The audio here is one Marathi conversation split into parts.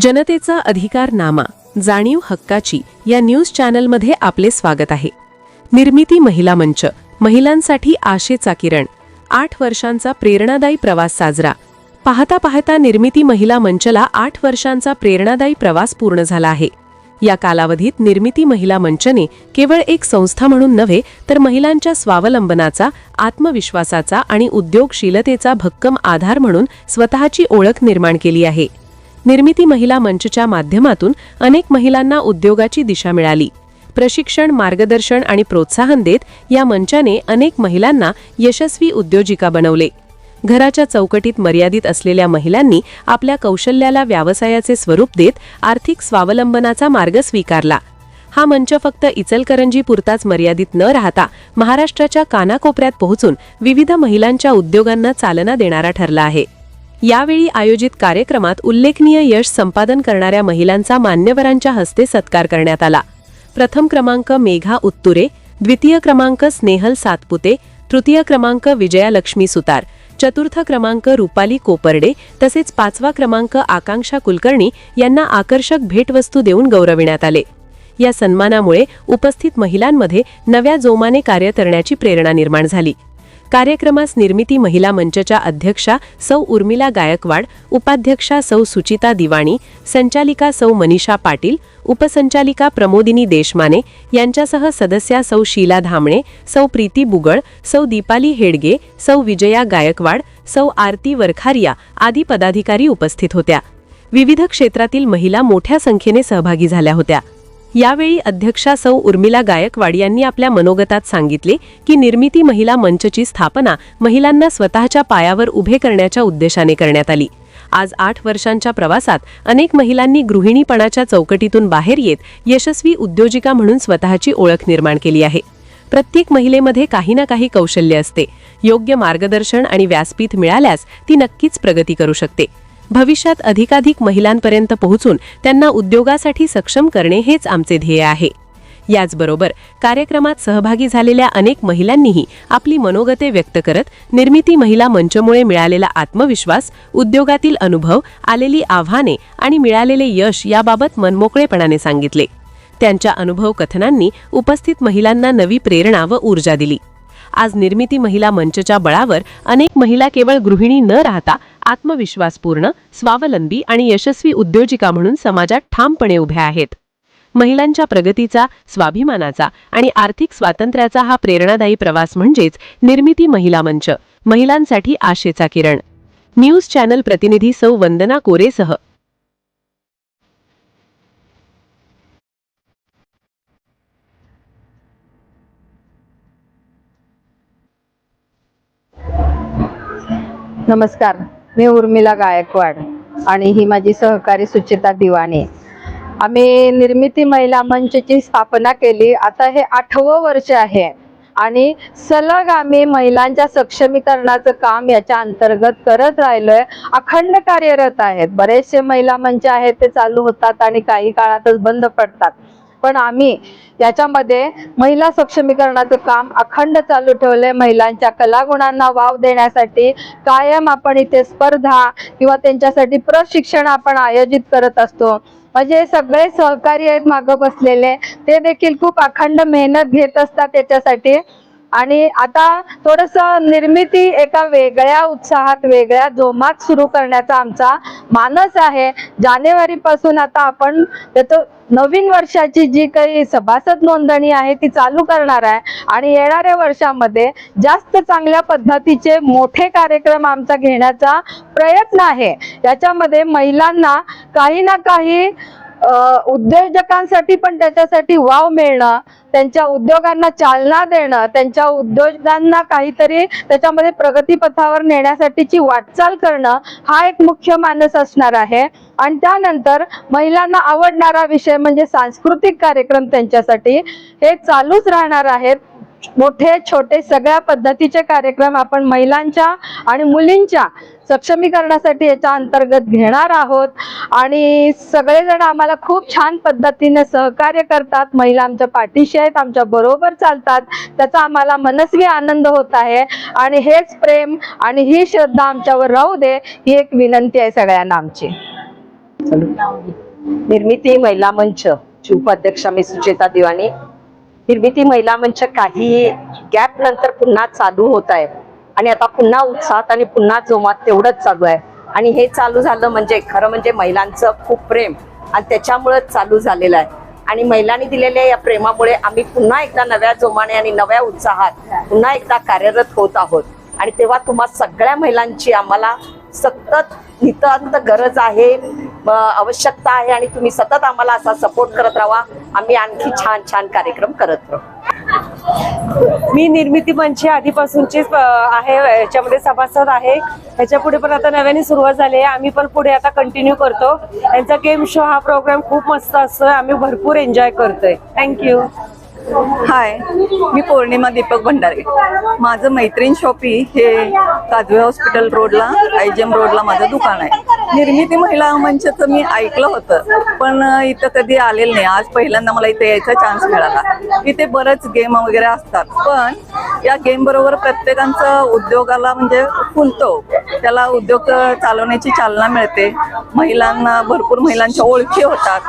जनतेचा अधिकार नामा जाणीव हक्काची या न्यूज चॅनलमध्ये आपले स्वागत आहे. निर्मिती महिला मंच महिलांसाठी आशेचा किरण आठ वर्षांचा प्रेरणादायी प्रवास साजरा. पाहता पाहता निर्मिती महिला मंचला आठ वर्षांचा प्रेरणादायी प्रवास पूर्ण झाला आहे. या कालावधीत निर्मिती महिला मंचने केवळ एक संस्था म्हणून नव्हे तर महिलांच्या स्वावलंबनाचा आत्मविश्वासाचा आणि उद्योगशीलतेचा भक्कम आधार म्हणून स्वतःची ओळख निर्माण केली आहे. निर्मिती महिला मंचच्या माध्यमातून अनेक महिलांना उद्योगाची दिशा मिळाली. प्रशिक्षण मार्गदर्शन आणि प्रोत्साहन देत या मंचाने अनेक महिलांना यशस्वी उद्योजिका बनवले. घराच्या चौकटीत मर्यादित असलेल्या महिलांनी आपल्या कौशल्याला व्यवसायाचे स्वरूप देत आर्थिक स्वावलंबनाचा मार्ग स्वीकारला. हा मंच फक्त इचलकरंजी पुरताच मर्यादित न राहता महाराष्ट्राच्या कानाकोपऱ्यात पोहोचून विविध महिलांच्या उद्योगांना चालना देणारा ठरला आहे. यावेळी आयोजित कार्यक्रमात उल्लेखनीय यश संपादन करणाऱ्या महिलांचा मान्यवरांच्या हस्ते सत्कार करण्यात आला. प्रथम क्रमांक मेघा उत्तुरे द्वितीय क्रमांक स्नेहल सातपुते तृतीय क्रमांक विजया लक्ष्मी सुतार चतुर्थ क्रमांक रुपाली कोपर्डे तसेच पाचवा क्रमांक आकांक्षा कुलकर्णी यांना आकर्षक भेटवस्तू देऊन गौरविण्यात आले. या सन्मानामुळे उपस्थित महिलांमध्ये नव्या जोमाने कार्य करण्याची प्रेरणा निर्माण झाली. कार्यक्रमास निर्मिती महिला मंचच्या अध्यक्षा सौ उर्मिला गायकवाड उपाध्यक्षा सौ सुचिता दिवाणी संचालिका सौ मनीषा पाटील उपसंचालिका प्रमोदिनी देशमाने यांच्यासह सदस्या सौ शीला धामणे सौ प्रीती बुगळ सौ दीपाली हेडगे सौ विजया गायकवाड सौ आरती वरखारिया आदी पदाधिकारी उपस्थित होत्या. विविध क्षेत्रातील महिला मोठ्या संख्येने सहभागी झाल्या होत्या. यावेळी अध्यक्षा सौ उर्मिला गायकवाड यांनी आपल्या मनोगतात सांगितले की निर्मिती महिला मंचची स्थापना महिलांना स्वतःच्या पायावर उभे करण्याच्या उद्देशाने करण्यात आली. आज आठ वर्षांच्या प्रवासात अनेक महिलांनी गृहिणीपणाच्या चौकटीतून बाहेर येत यशस्वी उद्योजिका म्हणून स्वतःची ओळख निर्माण केली आहे. प्रत्येक महिलेमध्ये काही ना काही कौशल्य असते. योग्य मार्गदर्शन आणि व्यासपीठ मिळाल्यास ती नक्कीच प्रगती करू शकते. भविष्यात अधिकाधिक महिलांपर्यंत पोहोचून त्यांना उद्योगासाठी सक्षम करणे हेच आमचे ध्येय आहे. याचबरोबर कार्यक्रमात सहभागी झालेल्या अनेक महिलांनीही आपली मनोगते व्यक्त करत निर्मिती महिला मंचमुळे मिळालेला आत्मविश्वास उद्योगातील अनुभव आलेली आव्हाने आणि मिळालेले यश याबाबत मनमोकळेपणाने सांगितले. त्यांच्या अनुभव कथनांनी उपस्थित महिलांना नवी प्रेरणा व ऊर्जा दिली. आज निर्मिती महिला मंचच्या बळावर अनेक महिला केवळ गृहिणी न राहता आत्मविश्वासपूर्ण स्वावलंबी आणि यशस्वी उद्योजिका म्हणून समाजात ठामपणे उभ्या आहेत. महिलांच्या प्रगतीचा स्वाभिमानाचा आणि आर्थिक स्वातंत्र्याचा हा प्रेरणादायी प्रवास म्हणजेच निर्मिती महिला मंच. महिलांसाठी आशेचा किरण. न्यूज चॅनल प्रतिनिधी सौ वंदना कोरेसह नमस्कार मी उर्मिला गायकवाड आणि ही माझी सहकारी सुचिता दिवाणे आम्ही निर्मिती महिला मंचची स्थापना केली. आता हे आठवं वर्ष आहे आणि सलग आम्ही महिलांच्या सक्षमीकरणाचं काम याच्या अंतर्गत करत राहिलोय. अखंड कार्यरत आहेत. बरेचसे महिला मंच आहेत ते चालू होतात आणि काही काळातच बंद पडतात. पण आम्ही याच्यामध्ये महिला सक्षमीकरणाचं काम अखंड चालू ठेवलंय. महिलांच्या कलागुणांना वाव देण्यासाठी कायम आपण इथे स्पर्धा किंवा त्यांच्यासाठी प्रशिक्षण आपण आयोजित करत असतो. म्हणजे सगळे सहकारी आहेत मागं बसलेले. ते देखील खूप अखंड मेहनत घेत असतात त्याच्यासाठी आणि आता थोडस निर्मिती एका वेगळ्या उत्साहात वेगळ्या जोमात सुरू करण्याचा आमचा मानस आहे. जानेवारी पासून आता आपण त्याचं नवीन वर्षाची जी काही सभासद नोंदणी आहे ती चालू करणार आहे. आणि येणाऱ्या वर्षामध्ये जास्त चांगल्या पद्धतीचे मोठे कार्यक्रम आमचा घेण्याचा प्रयत्न आहे. याच्यामध्ये महिलांना काही ना काही उद्योजकांसाठी पण त्याच्यासाठी वाव मिळणं त्यांच्या उद्योगांना चालना देणं त्यांच्या उद्योगांना काहीतरी त्याच्यामध्ये प्रगतीपथावर नेण्यासाठीची वाटचाल करणं हा एक मुख्य मानस असणार आहे. आणि त्यानंतर महिलांना आवडणारा विषय म्हणजे सांस्कृतिक कार्यक्रम त्यांच्यासाठी. हे चालूच राहणार आहेत. मोठे छोटे सगळ्या पद्धतीचे कार्यक्रम आपण महिलांच्या आणि मुलींच्या सक्षमीकरणासाठी याच्या अंतर्गत घेणार आहोत. आणि सगळेजण आम्हाला खूप छान पद्धतीने सहकार्य करतात. महिला आमच्या पाठीशी आहेत आमच्या बरोबर चालतात. त्याचा आम्हाला मनस्वी आनंद होत आहे. आणि हेच प्रेम आणि ही श्रद्धा आमच्यावर राहू दे ही एक विनंती आहे सगळ्यांना आमची. निर्मिती महिला मंच. ची उपाध्यक्षा मी सुचेता दिवाणी. निर्मिती महिला मंच काही गॅप नंतर पुन्हा चालू होत आहे. आणि आता पुन्हा उत्साहात आणि पुन्हा जोमात तेवढंच चालू आहे. आणि हे चालू झालं म्हणजे खरं म्हणजे महिलांचं खूप प्रेम आणि त्याच्यामुळेच चालू झालेलं आहे. आणि महिलांनी दिलेल्या या प्रेमामुळे आम्ही पुन्हा एकदा नव्या जोमाने आणि नव्या उत्साहात पुन्हा एकदा कार्यरत होत आहोत. आणि तेव्हा तुम्हा सगळ्या महिलांची आम्हाला सतत नितांत गरज आहे आवश्यकता आहे आणि तुम्ही सतत आम्हाला असा सपोर्ट करत राहा. आम्ही आणखी छान छान कार्यक्रम करत राहू. मी निर्मिती मंच आधीपासूनचीच आहे याच्यामध्ये सभासद आहे. ह्याच्या पुढे पण आता नव्याने सुरुवात झाली आहे. आम्ही पण पुढे आता कंटिन्यू करतो. यांचा गेम शो हा प्रोग्राम खूप मस्त असतोय. आम्ही भरपूर एन्जॉय करतोय. थँक्यू हाय मी पौर्णिमा दीपक भंडारे. माझं मैत्रीण शॉपी हे काजवे हॉस्पिटल रोडला आयजेम रोडला माझं दुकान आहे. निर्मिती महिला मंचचं मी ऐकलं होतं पण इथं कधी आलेलं नाही. आज पहिल्यांदा मला इथे यायचा चान्स मिळाला. इथे बरंच गेम वगैरे असतात पण या गेम बरोबर प्रत्येकांचं उद्योगाला म्हणजे फुलतो. त्याला उद्योग चालवण्याची चालना मिळते. महिलांना भरपूर महिलांच्या ओळखी होतात.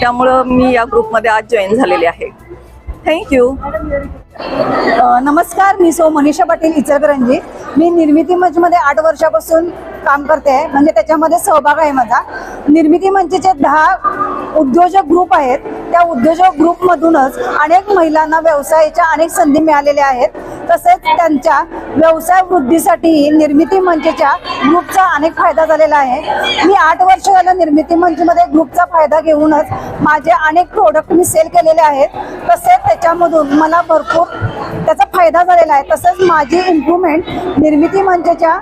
त्यामुळं मी या ग्रुपमध्ये आज जॉईन झालेली आहे. थँक्यू नमस्कार मी सो मनीषा पाटील इचलकरंजी. मी निर्मिती मंचमध्ये आठ वर्षापासून काम करते आहे. म्हणजे त्याच्यामध्ये सहभाग आहे माझा. निर्मिती मंचचे दहा उद्योजक ग्रुप आहेत. त्या उद्योजक ग्रुपमधूनच अनेक महिलांना व्यवसायाच्या अनेक संधी मिळालेल्या आहेत. तसेच त्यांच्या व्यवसाय वृद्धीसाठी निर्मिती मंचच्या ग्रुपचा अनेक फायदा झालेला आहे. मी आठ वर्ष झालं निर्मिती मंचमध्ये ग्रुपचा फायदा घेऊनच माझे अनेक प्रोडक्ट मी सेल केलेले आहेत. तसेच त्याच्यामधून मला भरपूर त्याचा फायदा झालेला आहे. तसंच माझी इम्प्रुव्हमेंट निर्मिती मंचच्या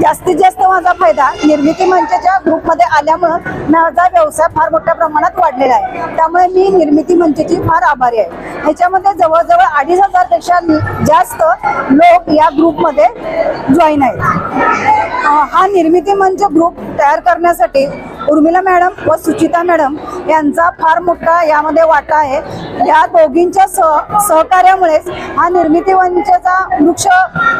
जास्तीत जास्त माझा फायदा निर्मिती मंचच्या ग्रुपमध्ये आल्यामुळं माझा व्यवसाय फार मोठ्या प्रमाणात वाढलेला आहे. त्यामुळे मी निर्मिती मंचची फार आभारी आहे. ह्याच्यामध्ये जवळजवळ अडीच हजारपेक्षा जास्त लोक या ग्रुपमध्ये जॉईन आहेत. हा निर्मिती मंच ग्रुप तयार करण्यासाठी उर्मिला मॅडम व सुचिता मॅडम यांचा फार मोठा यामध्ये वाटा आहे. या दोघींच्या सह सहकार्यामुळेच हा निर्मिती मंचाचा वृक्ष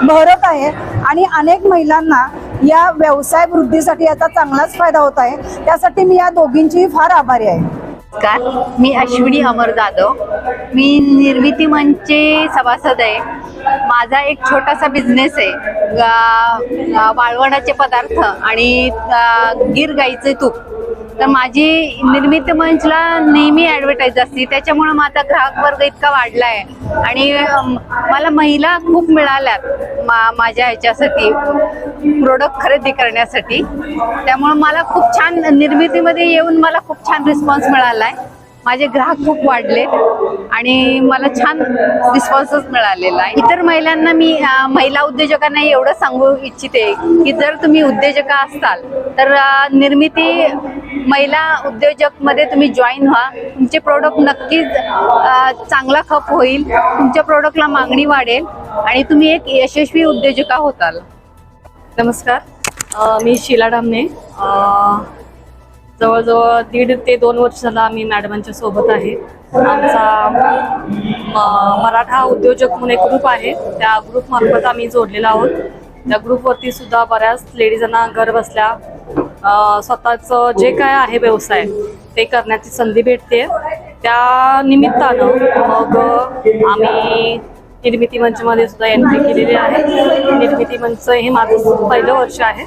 बहरत आहे. आणि अनेक महिलांना या व्यवसाय वृद्धीसाठी याचा चांगलाच फायदा होत आहे. त्यासाठी मी या दोघींची फार आभारी आहे. नमस्कार. मी अश्विनी अमर जाधव. मी निर्मिती मंचचे सभासद आहे. माझा एक छोटासा बिझनेस आहे. वाळवणाचे पदार्थ आणि गीर गाईचे तूप. तर माझी निर्मिती मंचला नेहमी ॲडव्हर्टाईज असते. त्याच्यामुळं माझा ग्राहक वर्ग इतका वाढला आहे आणि मला महिला खूप मिळाल्यात मा माझ्या ह्याच्यासाठी प्रोडक्ट खरेदी करण्यासाठी. त्यामुळं मला खूप छान निर्मितीमध्ये येऊन मला खूप छान रिस्पॉन्स मिळाला आहे माझे ग्राहक खूप वाढले आणि मला छान रिस्पॉन्सच मिळालेला आहे. इतर महिलांना मी महिला उद्योजकांना एवढं सांगू इच्छिते की जर तुम्ही उद्योजका असाल तर निर्मिती महिला उद्योजकमध्ये तुम्ही जॉईन व्हा. तुमचे प्रोडक्ट नक्कीच चांगला खप होईल. तुमच्या प्रोडक्टला मागणी वाढेल. आणि तुम्ही एक यशस्वी उद्योजका होताल. नमस्कार. मी शिला डामने जवळजवळ दीड ते दोन वर्ष झाला आम्ही मॅडमांच्या सोबत आहे. आमचा मराठा उद्योजक म्हणून एक ग्रुप आहे. त्या ग्रुपमार्फत आम्ही जोडलेलो आहोत. त्या ग्रुपवरती सुद्धा बऱ्याच लेडीजांना घर बसल्या स्वतःचं जे काय आहे व्यवसाय ते करण्याची संधी भेटते. त्या निमित्तानं मग आम्ही निर्मिती मंचमध्ये सुद्धा एंट्री केलेली आहे. निर्मिती मंच हे माझं पहिलं वर्ष आहे.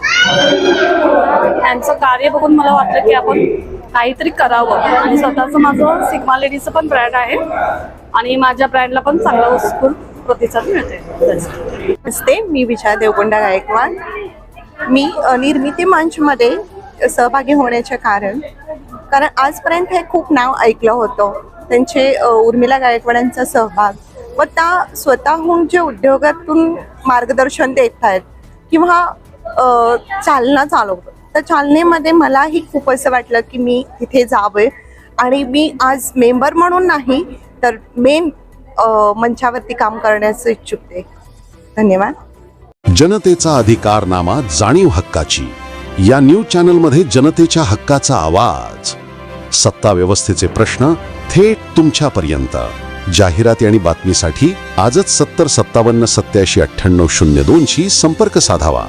त्यांचं कार्य बघून मला वाटलं की आपण काहीतरी करावं. आणि स्वतःचं माझं सिग्मा लेडीचं पण ब्रँड आहे. आणि माझ्या ब्रँडला पण चांगला उत्स्फूर्त प्रतिसाद मिळते नमस्ते मी विजया देवगोंडा गायकवाड. मी निर्मिती मंचमध्ये सहभागी होण्याचे कारण. कारण आजपर्यंत हे खूप नाव ऐकलं होतं. त्यांचे उर्मिला गायकवाडांचा सहभाग. व त्या स्वतःहून जे उद्योगातून मार्गदर्शन देत आहेत किंवा चालना चालवतो त्या चालनेमध्ये मलाही खूप असं वाटलं की मी तिथे जावे. आणि मी आज मेंबर म्हणून नाही तर मेन मंचावरती काम करण्याचं इच्छुक आहे. धन्यवाद. जनतेचा अधिकारनामा जाणीव हक्काची. या न्यूज चॅनलमध्ये जनतेच्या हक्काचा आवाज. सत्ता व्यवस्थेचे प्रश्न थेट तुमच्यापर्यंत. जाहिराती आणि बातमीसाठी आजच सत्तर सत्तावन्न सत्याऐंशी अठ्ठ्याण्णव शून्य दोनशी संपर्क साधावा.